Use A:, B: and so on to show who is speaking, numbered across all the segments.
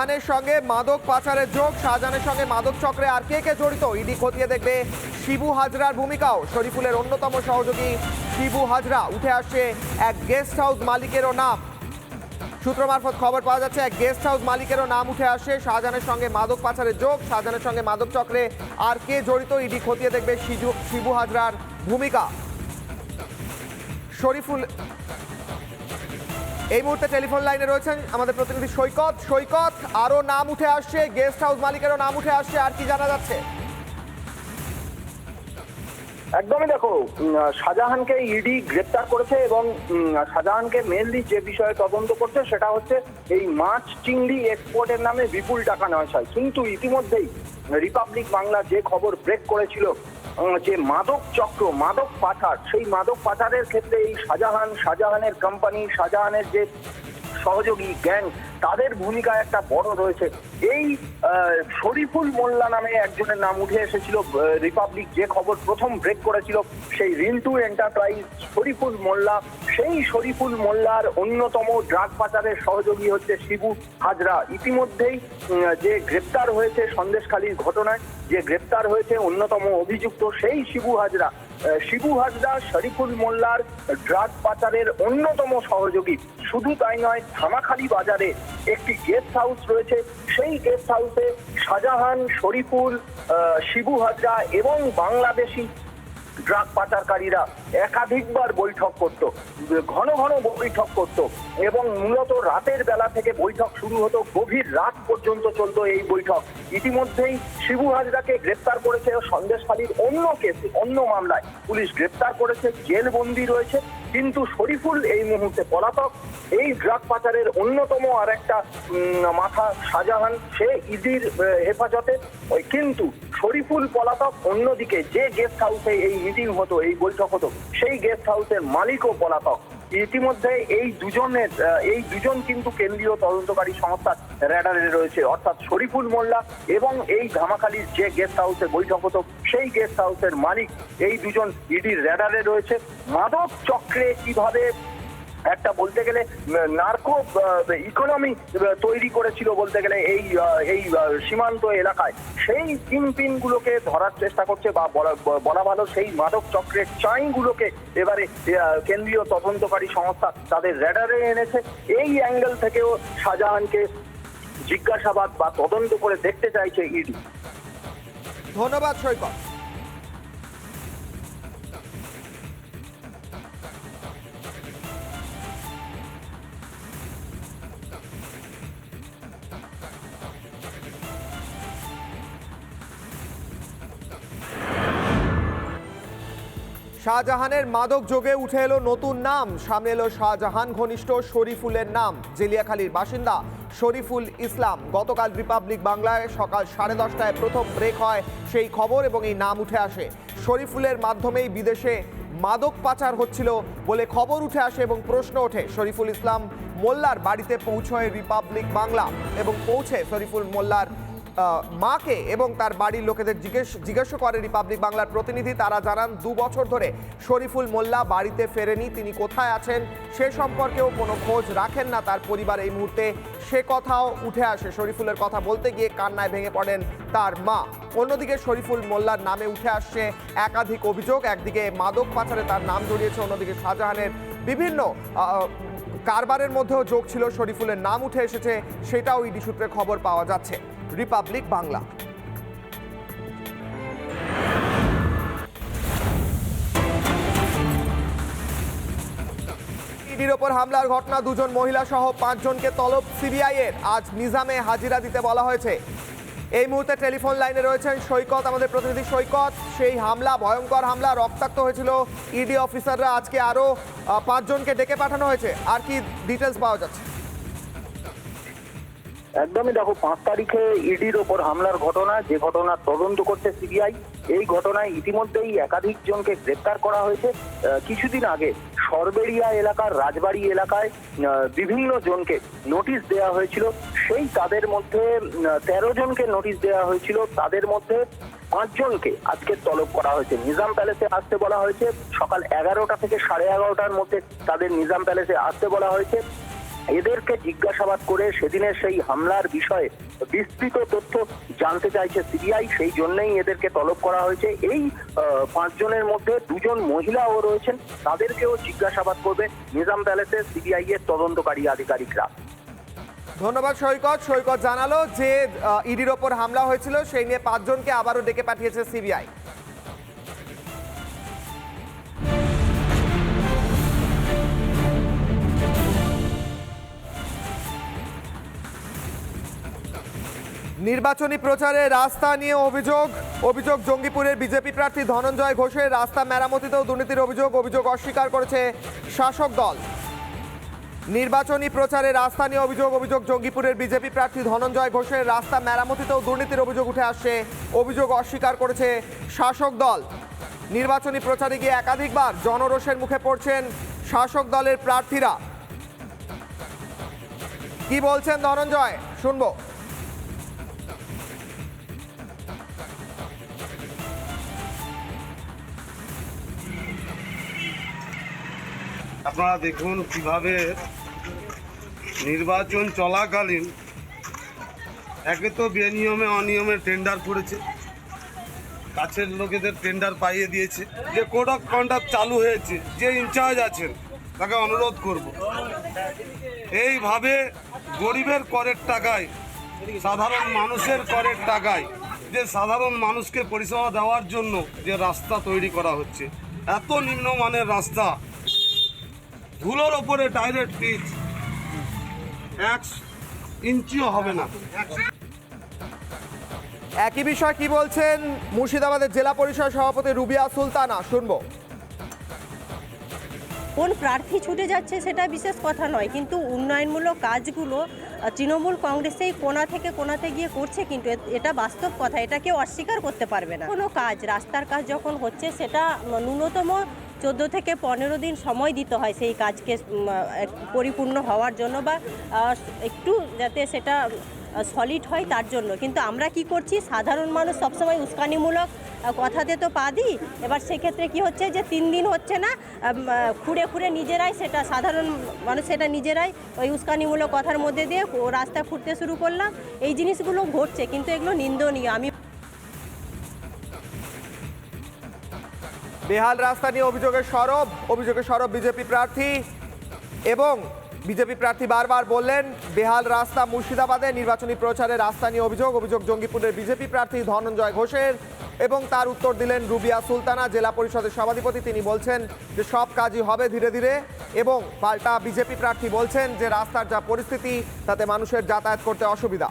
A: শাহজাহানের সঙ্গে মাদক পাচারের যোগ। শাহজাহানের সঙ্গে মাদক চক্রে আর কে কে জড়িত? ইডি খতিয়ে দেখবে শিবু হাজরার ভূমিকাও। শরীফুলের অন্যতম সহযোগী শিবু হাজরা। উঠে আসছে এক গেস্ট হাউস মালিকেরও নাম। সূত্র মারফত খবর পাওয়া যাচ্ছে, এক গেস্ট হাউস মালিকেরও নাম উঠে আসে শাহজাহানের সঙ্গে মাদক পাচারের যোগ। শাহজাহানের সঙ্গে মাদক চক্রে আর কে জড়িত? ইডি খতিয়ে দেখবে শিবু হাজরার ভূমিকা। শরীফুল এই মুহূর্তে টেলিফোন লাইনে রয়েছেন আমাদের প্রতিনিধি সৈকত। সৈকত আরও নাম উঠে আসছে গেস্ট হাউস মালিকেরও নাম উঠে আসছে, আর কি জানা যাচ্ছে?
B: একদমই দেখো শাহজাহানকে ইডি গ্রেপ্তার করেছে এবং শাহজাহানকে মেনলি যে বিষয়ে তদন্ত করছে সেটা হচ্ছে এই মাছ চিংড়ি এক্সপোর্টের নামে বিপুল টাকা নয় হয় কিন্তু ইতিমধ্যেই রিপাবলিক বাংলা যে খবর ব্রেক করেছিল যে মাদক চক্র, মাদক পাচার, সেই মাদক পাচারের ক্ষেত্রে এই শাহজাহান, শাহজাহানের কোম্পানি শাহজাহানের যে সহযোগী গ্যাং, তাদের ভূমিকা একটা বড় রয়েছে। এই শরীফুল মোল্লা নামে একজনের নাম উঠে এসেছিল রিপাবলিক যে খবর প্রথম ব্রেক করেছিল, সেই রিন্টু এন্টারপ্রাইজ শরীফুল মোল্লা। সেই শরীফুল মোল্লার অন্যতম ড্রাগ পাচারের সহযোগী হচ্ছে শিবু হাজরা। ইতিমধ্যেই যে গ্রেপ্তার হয়েছে সন্দেশখালীর ঘটনায়, যে গ্রেপ্তার হয়েছে অন্যতম অভিযুক্ত সেই শিবু হাজরা। শিবু হাজরা, শরীফুল মোল্লার ড্রাগ পাচারের অন্যতম সহযোগী। শুধু তাই নয়, ধামাখালি বাজারে একটি গেস্ট হাউস রয়েছে। সেই গেস্ট হাউসে শাহজাহান, শরীফুল শিবু হাজরা এবং বাংলাদেশি ড্রাগ পাচারকারীরা একাধিকবার বৈঠক করত, ঘন ঘন বৈঠক করত এবং মূলত রাতের বেলা থেকে বৈঠক শুরু হতো, গভীর রাত পর্যন্ত চলতো এই বৈঠক। ইতিমধ্যেই শিবু হাজরাকে গ্রেপ্তার করেছে সন্দেশখালীর অন্য কেসে, অন্য মামলায়। পুলিশ গ্রেপ্তার করেছে, জেলবন্দি রয়েছে, কিন্তু শরীফুল এই মুহূর্তে পলাতক। এই ড্রাগ পাচারের অন্যতম আর একটা মাথা শাহজাহান, সে ইদির হেফাজতে। কিন্তু শরীফুল পলাতক, অন্যদিকে যে গেস্ট হাউসে এই মিটিং হতো, এই বৈঠক হতো, সেই গেস্ট হাউসের মালিকও পলাতক। ইতিমধ্যে এই দুজনের এই দুজন কিন্তু কেন্দ্রীয় তদন্তকারী সংস্থার র্যাডারে রয়েছে, অর্থাৎ শরীফুল মোল্লা এবং এই ধামাখালির যে গেস্ট হাউসে বৈঠক হতো, সেই গেস্ট হাউসের মালিক এই দুজন ইডির র্যাডারে রয়েছে। মাদক চক্রে কীভাবে একটা বলতে গেলে নার্কো ইকোনমি তৈরি করেছিল বলতে গেলে এই এই সীমান্ত এলাকায়। সেই কিংপিন গুলোকে ধরার চেষ্টা করছে বা বলা ভালো সেই মাদক চক্রের চাইগুলোকে এবারে কেন্দ্রীয় তদন্তকারী সংস্থা তাদের র্যাডারে এনেছে। এই অ্যাঙ্গেল থেকেও শাহজাহানকে জিজ্ঞাসাবাদ বা তদন্ত করে দেখতে চাইছে ইডি।
A: ধন্যবাদ, সৈকত। শাহজাহানের মাদক যোগে উঠে এলো নতুন নাম। সামনে এলো শাহজাহান ঘনিষ্ঠ শরীফুলের নাম। জেলিয়াখালীর বাসিন্দা শরীফুল ইসলাম গতকাল রিপাবলিক বাংলায় সকাল সাড়ে দশটায় প্রথম ব্রেক হয় সেই খবর এবং এই নাম উঠে আসে। শরীফুলের মাধ্যমেই বিদেশে মাদক পাচার হচ্ছিল বলে খবর উঠে আসে এবং প্রশ্ন ওঠে, শরীফুল ইসলাম মোল্লার বাড়িতে পৌঁছয় রিপাবলিক বাংলা এবং পৌঁছে শরীফুল মোল্লার মাকে এবং তার বাড়ির লোকেদের জিজ্ঞেস জিজ্ঞাসা করে রিপাবলিক বাংলার প্রতিনিধি। তারা জানান, দু বছর ধরে শরীফুল মোল্লা বাড়িতে ফেরেনি, তিনি কোথায় আছেন সে সম্পর্কেও কোনো খোঁজ রাখেন না। তার পরিবার এই মুহূর্তে সে কথাও উঠে আসে। শরীফুলের কথা বলতে গিয়ে কান্নায় ভেঙে পড়েন তার মা। অন্যদিকে শরীফুল মোল্লার নামে উঠে আসছে একাধিক অভিযোগ। একদিকে মাদক পাচারে তার নাম জড়িয়েছে অন্যদিকে শাহজাহানের বিভিন্ন কারবারের মধ্যেও যোগ ছিল। শরীফুলের নাম উঠে এসেছে, সেটাও ইডি সূত্রে খবর পাওয়া যাচ্ছে। রিপাবলিক বাংলা। ইডির ওপর হামলার ঘটনা, দুজন মহিলা সহ পাঁচজনকে তলব সিবিআই এর আজ নিজামে হাজিরা দিতে বলা হয়েছে। এই মুহূর্তে টেলিফোন লাইনে রয়েছেন সৈকত, আমাদের প্রতিনিধি সৈকত। সেই হামলা, ভয়ঙ্কর হামলা, রক্তাক্ত হয়েছিল ইডি অফিসাররা। আজকে আরও পাঁচজনকে ডেকে পাঠানো হয়েছে। আর কি ডিটেলস পাওয়া যাচ্ছে?
B: একদমই দেখো, পাঁচ তারিখে ইডির ওপর হামলার ঘটনা, যে ঘটনার তদন্ত করছে সিবিআই এই ঘটনায় ইতিমধ্যেই একাধিক জনকে গ্রেপ্তার করা হয়েছে। কিছুদিন আগে সরবেরিয়া এলাকার রাজবাড়ি এলাকায় বিভিন্ন জনকে নোটিশ দেওয়া হয়েছিল। সেই তাদের মধ্যে তেরো জনকে নোটিশ দেওয়া হয়েছিল। তাদের মধ্যে পাঁচজনকে আজকে তলব করা হয়েছে। নিজাম প্যালেসে আসতে বলা হয়েছে। সকাল এগারোটা থেকে সাড়ে এগারোটার মধ্যে তাদের নিজাম প্যালেসে আসতে বলা হয়েছে। এদেরকে জিজ্ঞাসাবাদ করে সেদিনের সেই হামলার বিষয়ে বিস্তৃত তথ্য জানতে চাইছে সিবিআই। সেই জন্যই এদেরকে তলব করা হয়েছে। এই পাঁচজনের মধ্যে দুজন মহিলাও রয়েছেন। তাদেরকেও জিজ্ঞাসাবাদ করবে নিজাম প্যালেসের সিবিআই এর তদন্তকারী আধিকারিকরা।
A: ধন্যবাদ সৈকত। সৈকত জানালো যে ইডির ওপর হামলা হয়েছিল। সেই নিয়ে পাঁচজনকে আবারও ডেকে পাঠিয়েছে সিবিআই। নির্বাচনী প্রচারে রাস্তা নিয়ে অভিযোগ অভিযোগ জঙ্গিপুরের বিজেপি প্রার্থী ধনঞ্জয় ঘোষের রাস্তা মেরামতিতেও দুর্নীতির অভিযোগ অভিযোগ অস্বীকার করেছে শাসক দল। নির্বাচনী প্রচারে রাস্তা নিয়ে অভিযোগ অভিযোগ জঙ্গিপুরের বিজেপি প্রার্থী ধনঞ্জয় ঘোষের রাস্তা মেরামতিতেও দুর্নীতির অভিযোগ উঠে আসছে, অভিযোগ অস্বীকার করেছে শাসক দল। নির্বাচনী প্রচারে গিয়ে একাধিকবার জনরোষের মুখে পড়ছেন শাসক দলের প্রার্থীরা। কি বলছেন ধনঞ্জয়? শুনব।
C: আপনারা দেখুন কীভাবে নির্বাচন চলাকালীন একে তো বেনিয়মে অনিয়মে টেন্ডার করেছে, কাছের লোকেদের টেন্ডার পাইয়ে দিয়েছে, যে কোড অফ কন্ডাক্ট চালু হয়েছে, যে ইনচার্জ আছেন, তাকে অনুরোধ করব। এইভাবে গরিবের করের টাকায়, সাধারণ মানুষের করের টাকায়, যে সাধারণ মানুষকে পরিষেবা দেওয়ার জন্য যে রাস্তা তৈরি করা হচ্ছে, এত নিম্নমানের রাস্তা ধুলোর ওপরে ডাইরেক্ট পিচ এক ইঞ্চিও হবে না।
A: একই বিষয় কি বলছেন মুর্শিদাবাদের জেলা পরিষদ সভাপতি রুবিয়া সুলতানা? শুনব।
D: কোন প্রার্থী ছুটে যাচ্ছে সেটা বিশেষ কথা নয় কিন্তু উন্নয়নমূলক কাজগুলো তৃণমূল কংগ্রেসেই কোনা থেকে কোনাতে গিয়ে করছে কিন্তু এটা বাস্তব কথা এটা কেউ অস্বীকার করতে পারবে না। কোনো কাজ রাস্তার কাজ যখন হচ্ছে সেটা ন্যূনতম চোদ্দ থেকে পনেরো দিন সময় দিতে হয় সেই কাজকে পরিপূর্ণ হওয়ার জন্য বা একটু যাতে সেটা সলিড হয় তার জন্য। কিন্তু আমরা কি করছি? সাধারণ মানুষ সবসময় উস্কানিমূলক কথাতে তো পা দিই। এবার সেক্ষেত্রে কি হচ্ছে যে তিন দিন হচ্ছে না খুঁড়ে খুঁড়ে নিজেরাই সেটা, সাধারণ মানুষ সেটা নিজেরাই ওই উস্কানিমূলক কথার মধ্যে দিয়ে রাস্তা খুঁড়তে শুরু করলাম। এই জিনিসগুলো ঘটছে, কিন্তু এগুলো নিন্দনীয়। আমি
A: বেহাল রাস্তা নিয়ে অভিযোগের সরব অভিযোগের সরব বিজেপি প্রার্থী। এবং বিজেপি প্রার্থী বারবার বললেন, বেহাল রাস্তা মুর্শিদাবাদে নির্বাচনী প্রচারে রাস্তা নিয়ে অভিযোগ অভিযোগ জঙ্গিপুরের বিজেপি প্রার্থী ধনঞ্জয় ঘোষের। এবং তার উত্তর দিলেন রুবিয়া সুলতানা, জেলা পরিষদের সভাধিপতি। তিনি বলছেন যে, সব কাজই হবে ধীরে ধীরে। এবং পাল্টা বিজেপি প্রার্থী বলছেন যে, রাস্তার যা পরিস্থিতি, তাতে মানুষের যাতায়াত করতে অসুবিধা।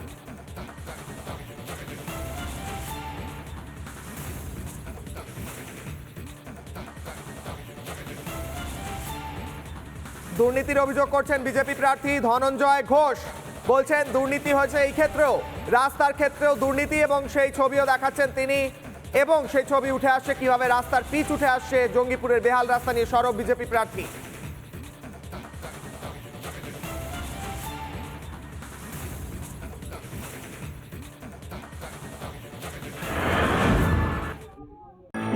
A: দুর্নীতির অভিযোগ করছেন বিজেপি প্রার্থী ধনঞ্জয় ঘোষ। বলছেন, দুর্নীতি হয়েছে এই ক্ষেত্রেও, রাস্তার ক্ষেত্রেও দুর্নীতি এবং সেই ছবিও দেখাচ্ছেন তিনি। এবং সেই ছবি উঠে আসছে কীভাবে রাস্তার পিচ উঠে আসছে জঙ্গিপুরের বেহাল রাস্তা নিয়ে সরব বিজেপি প্রার্থী।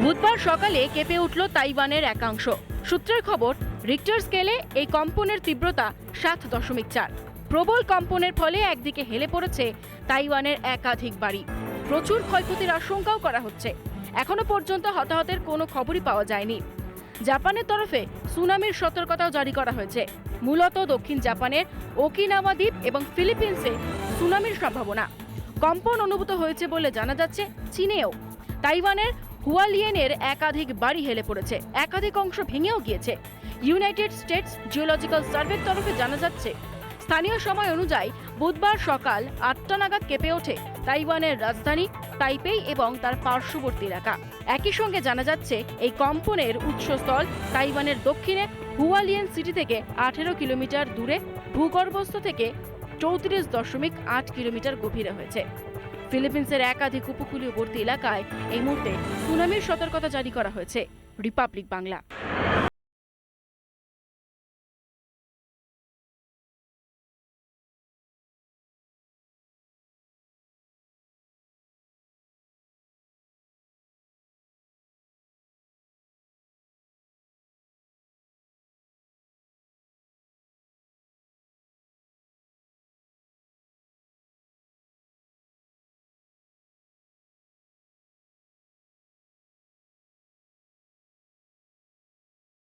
E: বুধবার সকালে কেঁপে উঠল তাইওয়ানের একাংশ। সূত্রের খবর রিক্টার স্কেলে এই কম্পনের তীব্রতা সাত দশমিক চার। প্রবল কম্পনের ফলে একদিকে হেলে পড়েছে তাইওয়ানের একাধিক বাড়ি। প্রচুর ক্ষয়ক্ষতির আশঙ্কাও করা হচ্ছে। এখনও পর্যন্ত হতাহতের কোনো খবরই পাওয়া যায়নি। জাপানের তরফে সুনামির সতর্কতাও জারি করা হয়েছে। মূলত দক্ষিণ জাপানের ওকিনাওয়া দ্বীপ এবং ফিলিপিন্সে সুনামির সম্ভাবনা। কম্পন অনুভূত হয়েছে বলে জানা যাচ্ছে চীনেও। তাইওয়ানের হুয়ালিয়েনের একাধিক বাড়ি হেলে পড়েছে। একাধিক অংশ ভেঙেও গিয়েছে। ইউনাইটেড স্টেটস জিওলজিক্যাল সার্ভের তরফে জানা যাচ্ছে, স্থানীয় সময় অনুযায়ী বুধবার সকাল আটটা নাগাদ কেঁপে ওঠে তাইওয়ানের রাজধানী তাইপেই এবং তার পার্শ্ববর্তী এলাকা। একই সঙ্গে জানা যাচ্ছে, এই কম্পনের উৎসস্থল তাইওয়ানের দক্ষিণে হুয়ালিয়েন সিটি থেকে আঠেরো কিলোমিটার দূরে, ভূগর্ভস্থ থেকে চৌত্রিশ দশমিক আট কিলোমিটার গভীরে হয়েছে। ফিলিপিন্সের একাধিক উপকূলীয়বর্তী এলাকায় এই মুহূর্তে সুনামির সতর্কতা জারি করা হয়েছে। রিপাবলিক বাংলা।